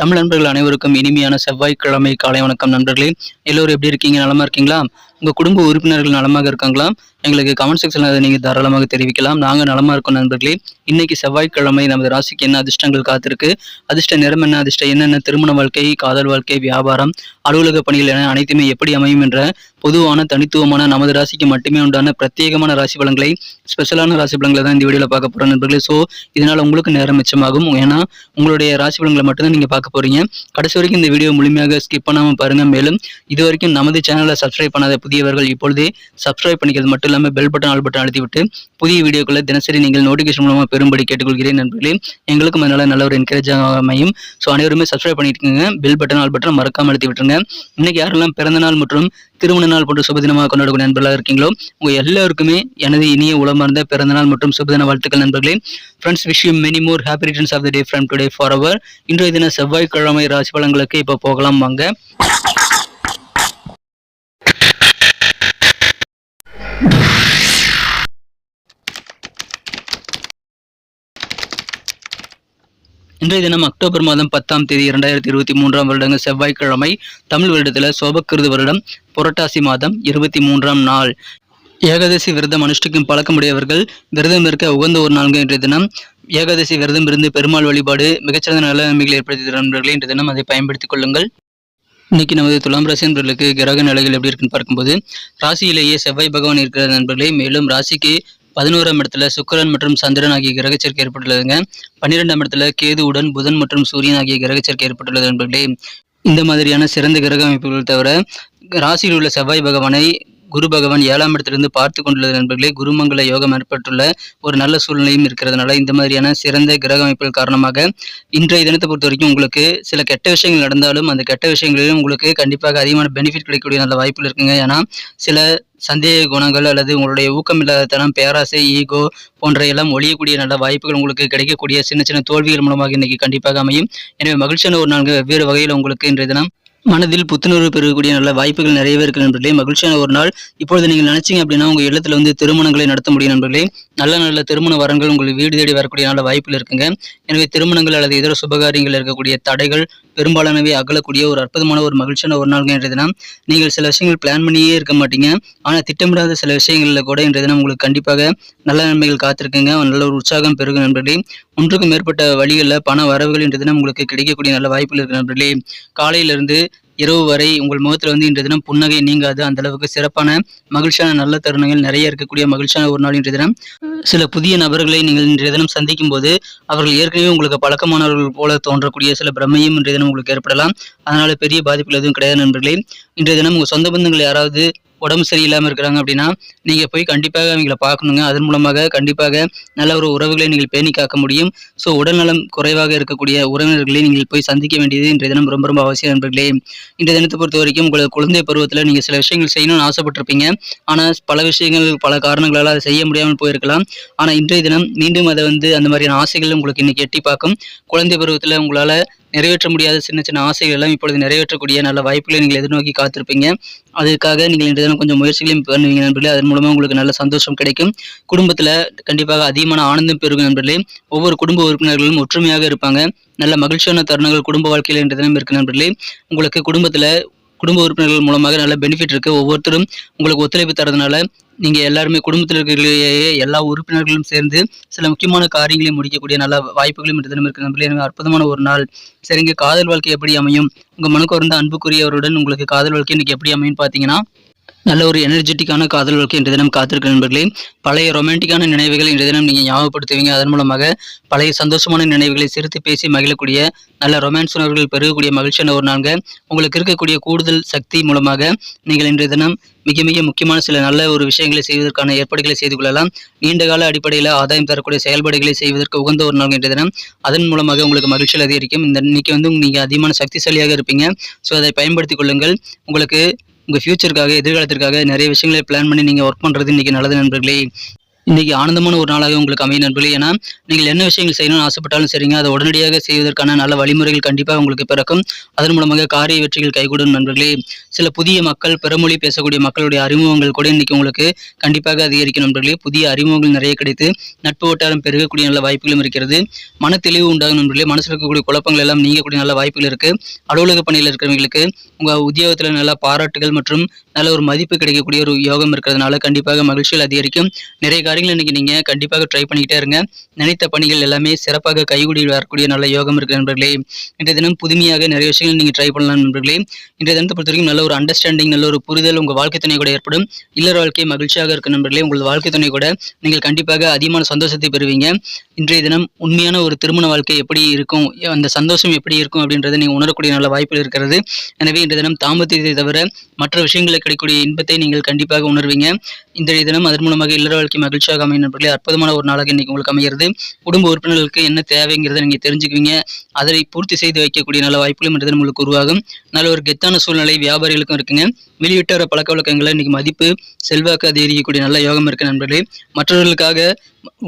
தமிழ் நண்பர்கள் அனைவருக்கும் இனிமையான செவ்வாய்க்கிழமை காலை வணக்கம் நண்பர்களே. எல்லோரும் எப்படி இருக்கீங்க? நலமா இருக்கீங்களா? உங்க குடும்ப உறுப்பினர்கள் நலமாக இருக்காங்களா? எங்களுக்கு கமெண்ட் செக்ஷனில் அதை நீங்க தாராளமாக தெரிவிக்கலாம். நாங்க நலமா இருக்கோம் நண்பர்களே. இன்னைக்கு செவ்வாய்க்கிழமை நமது ராசிக்கு என்ன அதிர்ஷ்டங்கள் காத்திருக்கு? அதிர்ஷ்ட நிறம் என்ன? அதிர்ஷ்டம் என்னென்ன? திருமண வாழ்க்கை காதல் வாழ்க்கை வியாபாரம் அலுவலக பணிகள் என அனைத்துமே எப்படி அமையும் என்ற பொதுவான தனித்துவமான நமது ராசிக்கு மட்டுமே உண்டான பிரத்யேகமான ராசி பலன்களை ஸ்பெஷலான ராசி பலன்களை தான் இந்த வீடியோல பார்க்க போகிறோம் நண்பர்களே. ஸோ இதனால உங்களுக்கு நேரம் மிச்சமாகும். ஏன்னா உங்களுடைய ராசி பலன்களை மட்டும்தான் நீங்க பார்க்க போறீங்க. கடைசி வரைக்கும் இந்த வீடியோ முழுமையாக ஸ்கிப் பண்ணாமல் பாருங்க. மேலும் இது வரைக்கும் நமது சேனலை சப்ஸ்கிரைப் பண்ணாத புதியவர்கள் இப்பொழுதே சப்ஸ்கிரைப் பண்ணிக்கிறது மட்டும் இல்லாமல் பெல் பட்டன் ஆல் பட்டன் அழுத்திவிட்டு புதிய வீடியோக்களை தினசரி நீங்கள் நோட்டிஃபிகேஷன் மூலமாக பெரும்படி கேட்டுக்கொள்கிறேன் நண்பர்களே. எங்களுக்கும் அதனால நல்ல ஒரு என்கரேஜ் அமையும். ஸோ அனைவருமே சப்ஸ்கிரைப் பண்ணிட்டு பெல் பட்டன் ஆல் பட்டன் மறக்காமல் அழுத்தி விட்டுருங்க இன்னைக்கு யாரெல்லாம் பிறந்த நாள் மற்றும் திருமண நாள் போன்ற சுபதினமாக கொண்டாடக்கூடிய நண்பர்களாக இருக்கீங்களோ உங்கள் எல்லாருக்குமே எனது இனிய உளமார்ந்த பிறந்த நாள் மற்றும் சுபதின வாழ்த்துக்கள் நண்பர்களே. Friends wish you many more happy returns of the day from today for our இன்றைய தின செவ்வாய்க்கிழமை ராசி பலன்களுக்கு இப்போ போகலாம் வாங்க. இன்றைய தினம் அக்டோபர் மாதம் பத்தாம் தேதி இரண்டாயிரத்தி இருபத்தி மூன்றாம் வருடங்க செவ்வாய்க்கிழமை தமிழ் வருடத்தில் சோபக்கிருது வருடம் புரட்டாசி மாதம் இருபத்தி மூன்றாம் நாள். ஏகாதசி விரதம் அனுஷ்டிக்கும் பழக்கமுடையவர்கள் விரதம் இருக்க உகந்த ஒரு நான்கு இன்றைய தினம். ஏகாதசி விரதம் இருந்து பெருமாள் வழிபாடு மிகச்சிறந்த நல்ல நன்மைகளை ஏற்படுத்தி தரும் நண்பர்களே இன்றைய தினம் அதை பயன்படுத்திக் கொள்ளுங்கள். இன்னைக்கு நமது துலாம் ராசி நண்பர்களுக்கு கிரக நிலைகள் எப்படி இருக்குன்னு பார்க்கும்போது ராசியிலேயே செவ்வாய் பகவான் இருக்கிற நண்பர்களே மேலும் ராசிக்கு பதினோராம் இடத்துல சுக்கரன் மற்றும் சந்திரன் ஆகிய கிரகச்சேர்க்கை ஏற்பட்டுள்ளதுங்க. பன்னிரெண்டாம் இடத்துல கேதுவுடன் புதன் மற்றும் சூரியன் ஆகிய கிரகச்சேர்க்கை ஏற்பட்டுள்ளது என்பதே இந்த மாதிரியான சிறந்த கிரக அமைப்புகள் தவிர ராசியில் உள்ள செவ்வாய் பகவானை குரு பகவான் ஏழாம் இடத்திலிருந்து பார்த்து கொண்டுள்ள நண்பர்களே. குருமங்கல யோகம் ஏற்பட்டுள்ள ஒரு நல்ல சூழ்நிலையும் இருக்கிறதுனால இந்த மாதிரியான சிறந்த கிரக அமைப்புகள் காரணமாக இன்றைய தினத்தை பொறுத்த வரைக்கும் உங்களுக்கு சில கெட்ட விஷயங்கள் நடந்தாலும் அந்த கெட்ட விஷயங்களிலும் உங்களுக்கு கண்டிப்பாக அதிகமான பெனிஃபிட் கிடைக்கக்கூடிய நல்ல வாய்ப்புகள் இருக்குங்க. ஏன்னா சில சந்தேக குணங்கள் அல்லது உங்களுடைய ஊக்கமில்லாதத்தனம் பேராசை ஈகோ போன்ற எல்லாம் ஒழியக்கூடிய நல்ல வாய்ப்புகள் உங்களுக்கு கிடைக்கக்கூடிய சின்ன சின்ன தோல்விகள் மூலமாக இன்னைக்கு கண்டிப்பாக அமையும். எனவே மகிழ்ச்சியான ஒரு நான்கு வெவ்வேறு வகையில் உங்களுக்கு இன்றைய தினம். மனதில் புத்துணர்வு பெறக்கூடிய நல்ல வாய்ப்புகள் நிறையவே இருக்கு நண்பர்களே. மகிழ்ச்சியான ஒரு நாள். இப்பொழுது நீங்கள் நினைச்சீங்க அப்படின்னா உங்கள் இல்லத்தில் வந்து திருமணங்களை நடத்த முடியும் நண்பர்களே. நல்ல நல்ல திருமண வரங்கள் உங்களுக்கு வீடு தேடி வரக்கூடிய நல்ல வாய்ப்புகள் இருக்குங்க. எனவே திருமணங்கள் அல்லது இதர சுபகாரியங்கள் இருக்கக்கூடிய தடைகள் பெரும்பாலானவை அகலக்கூடிய ஒரு அற்புதமான ஒரு மகிழ்ச்சியான ஒரு நாள் இன்றைய தினம். நீங்கள் சில விஷயங்கள் பிளான் பண்ணியே இருக்க மாட்டீங்க. ஆனால் திட்டமிடாத சில விஷயங்கள்ல கூட இன்றைய தினம் உங்களுக்கு கண்டிப்பாக நல்ல நன்மைகள் காத்திருக்குங்க. நல்ல ஒரு உற்சாகம் பெருகும் நண்பர்களே. ஒன்றுக்கும் மேற்பட்ட வழிகளில் பண வரவுகள் இன்றைய தினம் உங்களுக்கு கிடைக்கக்கூடிய நல்ல வாய்ப்புகள் இருக்கு நண்பர்களே. காலையிலிருந்து இரவு வரை உங்கள் முகத்தில் வந்து இன்றைய தினம் புன்னகை நீங்காது. அந்த அளவுக்கு சிறப்பான மகிழ்ச்சியான நல்ல தருணங்கள் நிறைய இருக்கக்கூடிய மகிழ்ச்சியான ஒரு நாள் இன்றைய தினம். சில புதிய நபர்களை நீங்கள் இன்றைய தினம் சந்திக்கும் போது அவர்கள் ஏற்கனவே உங்களுக்கு பழக்கமானவர்கள் போல தோன்றக்கூடிய சில பிரமையும் இன்றைய தினம் உங்களுக்கு ஏற்படலாம். அதனால பெரிய பாதிப்புகள் எதுவும் கிடையாது நண்பர்களே. இன்றைய தினம் உங்கள் சொந்த பந்தங்கள் யாராவது உடம்பு சரியில்லாமல் இருக்கிறாங்க அப்படின்னா நீங்கள் போய் கண்டிப்பாக அவங்கள பார்க்கணுங்க. அதன் மூலமாக கண்டிப்பாக நல்ல ஒரு உறவுகளை நீங்கள் பேணி காக்க முடியும். ஸோ உடல்நலம் குறைவாக இருக்கக்கூடிய உறவினர்களை நீங்கள் போய் சந்திக்க வேண்டியது இன்றைய தினம் ரொம்ப ரொம்ப அவசியம் நண்பர்களே. இன்றைய தினத்தை பொறுத்த வரைக்கும் உங்களது குழந்தை பருவத்தில் நீங்கள் சில விஷயங்கள் செய்யணும்னு ஆசைப்பட்டிருப்பீங்க. ஆனால் பல விஷயங்கள் பல காரணங்களால் அதை செய்ய முடியாமல் போயிருக்கலாம். ஆனால் இன்றைய தினம் மீண்டும் அதை வந்து அந்த மாதிரியான ஆசைகள் உங்களுக்கு இன்னைக்கு எட்டி பார்க்கும். குழந்தை பருவத்தில் உங்களால் நிறைவேற்ற முடியாத சின்ன சின்ன ஆசைகள் எல்லாம் இப்பொழுது நிறைவேற்றக்கூடிய நல்ல வாய்ப்புகளை நீங்கள் எதிர்நோக்கி காத்திருப்பீங்க. அதுக்காக நீங்கள் இன்றைய தினம் கொஞ்சம் முயற்சிகளையும் பண்ணுவீங்க நண்பர்களே அதன் மூலமாக உங்களுக்கு நல்ல சந்தோஷம் கிடைக்கும். குடும்பத்தில் கண்டிப்பாக அதிகமான ஆனந்தம் பெருகும் நண்பர்களே. ஒவ்வொரு குடும்ப உறுப்பினர்களும் ஒற்றுமையாக இருப்பாங்க. நல்ல மகிழ்ச்சியான தருணங்கள் குடும்ப வாழ்க்கையில் என்ற தினம் இருக்கு நண்பர்களே. உங்களுக்கு குடும்பத்தில் குடும்ப உறுப்பினர்கள் மூலமாக நல்ல பெனிஃபிட் இருக்கு. ஒவ்வொருத்தரும் உங்களுக்கு ஒத்துழைப்பு தரதுனால நீங்க எல்லாருமே குடும்பத்தில் இருக்கிற எல்லா உறுப்பினர்களும் சேர்ந்து சில முக்கியமான காரியங்களையும் முடிக்கக்கூடிய நல்ல வாய்ப்புகளும் இந்த தினம் இருக்கு நண்பர்களே. எனவே அற்புதமான ஒரு நாள். சரிங்க காதல் வாழ்க்கை எப்படி அமையும்? உங்க மனுக்கு வந்து அன்புக்குரியவருடன் உங்களுக்கு காதல் வாழ்க்கை இன்னைக்கு எப்படி அமையும் பாத்தீங்கன்னா நல்ல ஒரு எனர்ஜெட்டிக்கான காதல் வாழ்க்கை இன்றைய தினம் காத்திருக்க நண்பர்களே. பழைய ரொமான்டிக்கான நினைவுகள் இன்றைய தினம் நீங்கள் ஞாபகப்படுத்துவீங்க. அதன் மூலமாக பழைய சந்தோஷமான நினைவுகளை சிரித்து பேசி மகிழக்கூடிய நல்ல ரொமான்ஸ் உணர்வுகள் பெருகக்கூடிய மகிழ்ச்சியான ஒரு நான்கு உங்களுக்கு இருக்கக்கூடிய கூடுதல் சக்தி மூலமாக நீங்கள் இன்றைய தினம் மிக மிக முக்கியமான சில நல்ல ஒரு விஷயங்களை செய்வதற்கான ஏற்பாடுகளை செய்து கொள்ளலாம். நீண்டகால அடிப்படையில் ஆதாயம் தரக்கூடிய செயல்பாடுகளை செய்வதற்கு உகந்த ஒரு நாள் என்ற தினம். அதன் மூலமாக உங்களுக்கு மகிழ்ச்சியில் அதிகரிக்கும். இந்த இன்னைக்கு வந்து நீங்கள் அதிகமான சக்திசாலியாக இருப்பீங்க. ஸோ அதை பயன்படுத்திக் கொள்ளுங்கள். உங்களுக்கு உங்கள் ஃபியூச்சருக்காக எதிர்காலத்திற்காக நிறைய விஷயங்களை பிளான் பண்ணி நீங்கள் ஒர்க் பண்ணுறது இன்றைக்கி நல்லது நண்பர்களே. இன்றைக்கி ஆனந்தமான ஒரு நாளாக உங்களுக்கு அமைய நண்பர்களே. ஏன்னா நீங்கள் என்ன விஷயங்கள் செய்யணும்னு ஆசைப்பட்டாலும் சரிங்க. அதை உடனடியாக செய்வதற்கான நல்ல வழிமுறைகள் கண்டிப்பாக உங்களுக்கு பிறக்கும். அதன் மூலமாக காரிய வெற்றிகள் கைகூடும் நண்பர்களே. சில புதிய மக்கள் பிறமொழி பேசக்கூடிய மக்களுடைய அறிமுகங்கள் கூட இன்றைக்கி உங்களுக்கு கண்டிப்பாக அதிகரிக்கும் நண்பர்களே. புதிய அறிமுகங்கள் நிறைய கிடைத்து நட்பு வட்டாரம் பெருகக்கூடிய நல்ல வாய்ப்புகளும் இருக்கிறது. மன தெளிவு உண்டாகும் நண்பர்களே. மனசில் இருக்கக்கூடிய குழப்பங்கள் எல்லாம் நீங்கக்கூடிய நல்ல வாய்ப்புகள் இருக்குது அலுவலக பணியில் இருக்கிறவங்களுக்கு உங்கள் உத்தியோகத்தில் நல்ல பாராட்டுகள் மற்றும் நல்ல ஒரு மதிப்பு கிடைக்கக்கூடிய ஒரு யோகம் இருக்கிறதுனால கண்டிப்பாக மகிழ்ச்சிகள் அதிகரிக்கும். நிறைய காரியங்கள் இன்னைக்கு நீங்கள் கண்டிப்பாக ட்ரை பண்ணிக்கிட்டே இருங்க. நினைத்த பணிகள் எல்லாமே சிறப்பாக கைகூடி வரக்கூடிய நல்ல யோகம் இருக்கு நண்பர்களே. இன்றைய தினம் புதுமையாக நிறைய விஷயங்கள் நீங்க ட்ரை பண்ணலாம் நண்பர்களே. இன்றைய தினத்தை பொறுத்த வரைக்கும் நல்ல ஒரு அண்டர்ஸ்டாண்டிங் நல்ல ஒரு புரிதல் உங்கள் வாழ்க்கை துணை கூட ஏற்படும். இல்லற வாழ்க்கை மகிழ்ச்சியாக இருக்கும் நண்பர்களே. உங்களது வாழ்க்கை துணை கூட நீங்கள் கண்டிப்பாக அதிகமான சந்தோஷத்தை பெறுவீங்க. இன்றைய தினம் உண்மையான ஒரு திருமண வாழ்க்கை எப்படி இருக்கும் அந்த சந்தோஷம் எப்படி இருக்கும் அப்படின்றத நீங்க உணரக்கூடிய நல்ல வாய்ப்புகள் இருக்கிறது. எனவே இன்றைய தினம் தாம்பத்தியத்தை தவிர மற்ற விஷயங்களுக்கு கிடைக்கக்கூடிய இன்பத்தை நீங்கள் கண்டிப்பாக உணர்வீங்க. இன்றைய தினம் அதன் மூலமாக இல்லற வாழ்க்கை மகிழ்ச்சியாக அமையும் நண்பர்களே. அற்புதமான ஒரு நாளாக இன்னைக்கு உங்களுக்கு அமைகிறது. குடும்ப உறுப்பினர்களுக்கு என்ன தேவைங்கிறத நீங்க தெரிஞ்சுக்குவீங்க. அதை பூர்த்தி செய்து வைக்கக்கூடிய நல்ல வாய்ப்புகளும் இன்றைய தினம் உங்களுக்கு உருவாகும். நல்ல ஒரு கெத்தான சூழ்நிலை வியாபாரிகளுக்கும் இருக்குங்க. வெளியிட்டார பழக்க வழக்கங்களை இன்னைக்கு மதிப்பு செல்வாக்கு அதிகரிக்கக்கூடிய நல்ல யோகம் இருக்கு நண்பர்களே. மற்றவர்களுக்காக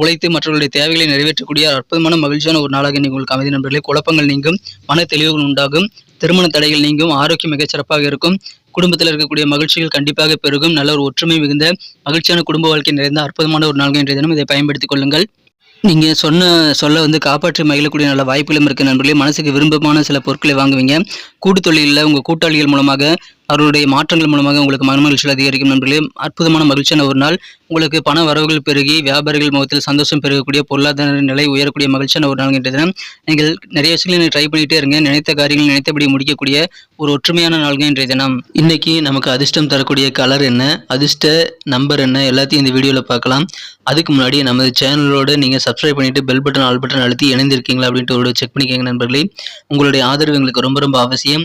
உழைத்து மற்றவர்களுடைய தேவைகளை நிறைவேற்றக்கூடிய அற்புதமான மகிழ்ச்சியான ஒரு நாளாக இன்னைக்கு உங்களுக்கு அமைதி நண்பர்களே. குழப்பங்கள் நீங்கும் மன தெளிவுகள் உண்டாகும். திருமண தடைகள் நீங்கும். ஆரோக்கியம் மிகச்சிறப்பாக இருக்கும். குடும்பத்தில் இருக்கக்கூடிய மகிழ்ச்சிகள் கண்டிப்பாக பெருகும். நல்ல ஒரு ஒற்றுமை மிகுந்த மகிழ்ச்சியான குடும்ப வாழ்க்கை நிறைந்த அற்புதமான ஒரு நாள் இன்றைய தினம். இதை பயன்படுத்திக் கொள்ளுங்கள். நீங்க சொன்ன சொல்ல வந்து காப்பாற்றி மகிழக்கூடிய நல்ல வாய்ப்புகளும் இருக்கு நண்பர்களே. மனசுக்கு விருப்பமான சில பொருட்களை வாங்குவீங்க. கூட்டு தொழிலில் உங்க கூட்டாளிகள் மூலமாக அவருடைய மாற்றங்கள் மூலமாக உங்களுக்கு மன மகிழ்ச்சிகள் அதிகரிக்கும் நண்பர்களே. அற்புதமான மகிழ்ச்சியான ஒரு நாள் உங்களுக்கு பண வரவுகள் பெருகி வியாபாரிகள் முகத்தில் சந்தோஷம் பெருகக்கூடிய பொருளாதார நிலை உயரக்கூடிய மகிழ்ச்சியான ஒரு நாள் என்ற தினம் நீங்கள் நிறைய விஷயங்களை ட்ரை பண்ணிகிட்டே இருங்க. நினைத்த காரியங்கள் நினைத்தபடி முடிக்கக்கூடிய ஒரு ஒற்றுமையான நாள்கள் இன்றைய தினம். இன்னைக்கு நமக்கு அதிர்ஷ்டம் தரக்கூடிய கலர் என்ன அதிர்ஷ்ட நம்பர் என்ன எல்லாத்தையும் இந்த வீடியோவில் பார்க்கலாம். அதுக்கு முன்னாடி நமது சேனலோடு நீங்கள் சப்ஸ்கிரைப் பண்ணிவிட்டு பெல் பட்டன் ஆல் பட்டன் அழுத்தி இணைந்திருக்கீங்களா அப்படின்ட்டு ஒரு செக் பண்ணிக்கோங்க நண்பர்களே. உங்களுடைய ஆதரவு எங்களுக்கு ரொம்ப ரொம்ப அவசியம்.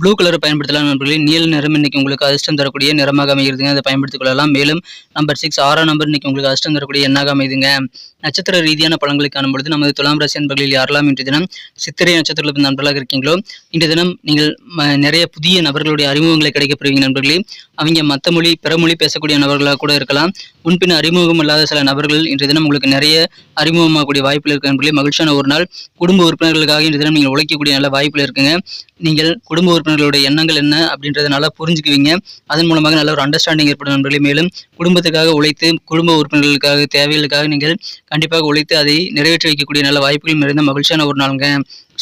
ப்ளூ கலர் பயன்படுத்தலாம் நண்பர்களே. நீல நிறம் இன்னைக்கு உங்களுக்கு அதிர்ஷ்டம் தரக்கூடிய நிறமாக அமைகிறதுங்க. அதை பயன்படுத்திக் கொள்ளலாம். மேலும் நம்பர் சிக்ஸ் ஆறாம் நம்பர் இன்றைக்கி உங்களுக்கு அதிர்ஷ்டம் தரக்கூடிய எண்ணாக அமைதுங்க. நட்சத்திர ரீதியான பழங்களை காணும்பொழுது நமது துலாம் ராசி நண்பர்களில் யாரெல்லாம் இன்றைய தினம் சித்திரை நட்சத்திரத்தில் நண்பர்களாக இருக்கீங்களோ இன்றைய தினம் நீங்கள் நிறைய புதிய நபர்களுடைய அறிமுகங்களை கிடைக்கப்பெறுவீங்க நண்பர்களே. அவங்க மற்ற மொழி பிற மொழி பேசக்கூடிய நபர்களாக கூட இருக்கலாம். முன்பின் அறிமுகம் இல்லாத சில நபர்கள் இன்றைய தினம் உங்களுக்கு நிறைய அறிமுகமாகக்கூடிய வாய்ப்புகள் இருக்கு நண்பர்களே. மகிழ்ச்சியான ஒரு நாள். குடும்ப உறுப்பினர்களுக்காக இன்றைய தினம் நீங்கள் உழைக்கக்கூடிய நல்ல வாய்ப்புகள் இருக்குங்க. நீங்கள் குடும்ப உறுப்பினர்களுடைய எண்ணங்கள் என்ன அப்படின்றத நல்லா புரிஞ்சுக்குவீங்க. அதன் மூலமாக நல்ல ஒரு அண்டர்ஸ்டாண்டிங் ஏற்படும் நண்பர்களே. மேலும் குடும்பத்துக்காக உழைத்து குடும்ப உறுப்பினர்களுக்காக தேவைகளுக்காக நீங்கள் கண்டிப்பாக உழைத்து அதை நிறைவேற்றி வைக்கக்கூடிய நல்ல வாய்ப்புகள் நிறைந்த மகிழ்ச்சியான ஒரு நாளுங்க.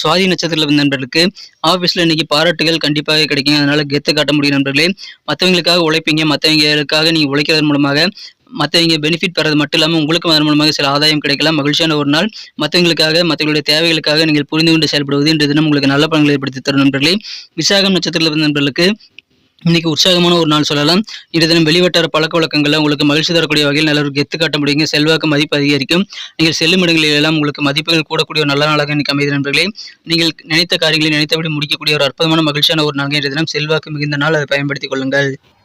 சுவாதி நட்சத்திரத்தில் நண்பர்களுக்கு ஆஃபீஸில் இன்னைக்கு பாராட்டுகள் கண்டிப்பாக கிடைக்கும் அதனால கெத்து காட்ட முடியும் நண்பர்களே. மற்றவங்களுக்காக உழைப்பீங்க. மற்றவங்களுக்காக நீங்கள் உழைக்கிறதன் மூலமாக மற்றவங்க பெனிஃபிட் பெறது மட்டும் இல்லாமல் உங்களுக்கும் அதன் மூலமாக சில ஆதாயம் கிடைக்கலாம். மகிழ்ச்சியான ஒரு நாள். மற்றவங்களுக்காக மற்றவங்களுடைய தேவைகளுக்காக நீங்கள் புரிந்து கொண்டு செயல்படுவது இன்று தினம் உங்களுக்கு நல்ல பலன்களை ஏற்படுத்தி தரும் நண்பர்களே. விசாகம் நட்சத்திரத்தில் நண்பர்களுக்கு இன்னைக்கு உற்சாகமான ஒரு நாள் சொல்லலாம். இன்று தினம் வெளிவட்டார பழக்க வழக்கங்களில் உங்களுக்கு மகிழ்ச்சி தரக்கூடிய வகையில் நல்ல ஒரு கெத்து காட்ட முடியுங்க. செல்வாக்கு மதிப்பு அதிகரிக்கும். நீங்கள் செல்லும் இடங்களில் எல்லாம் உங்களுக்கு மதிப்புகள் கூடக்கூடிய ஒரு நல்ல நாளாக இன்னைக்கு அமைதி நண்பர்களே. நீங்கள் நினைத்த காரியங்களை நினைத்தபடி முடிக்கக்கூடிய ஒரு அற்புதமான மகிழ்ச்சியான ஒரு நாள் இன்று தினம் செல்வாக்கு மிகுந்த நாள். அதை பயன்படுத்திக் கொள்ளுங்கள்.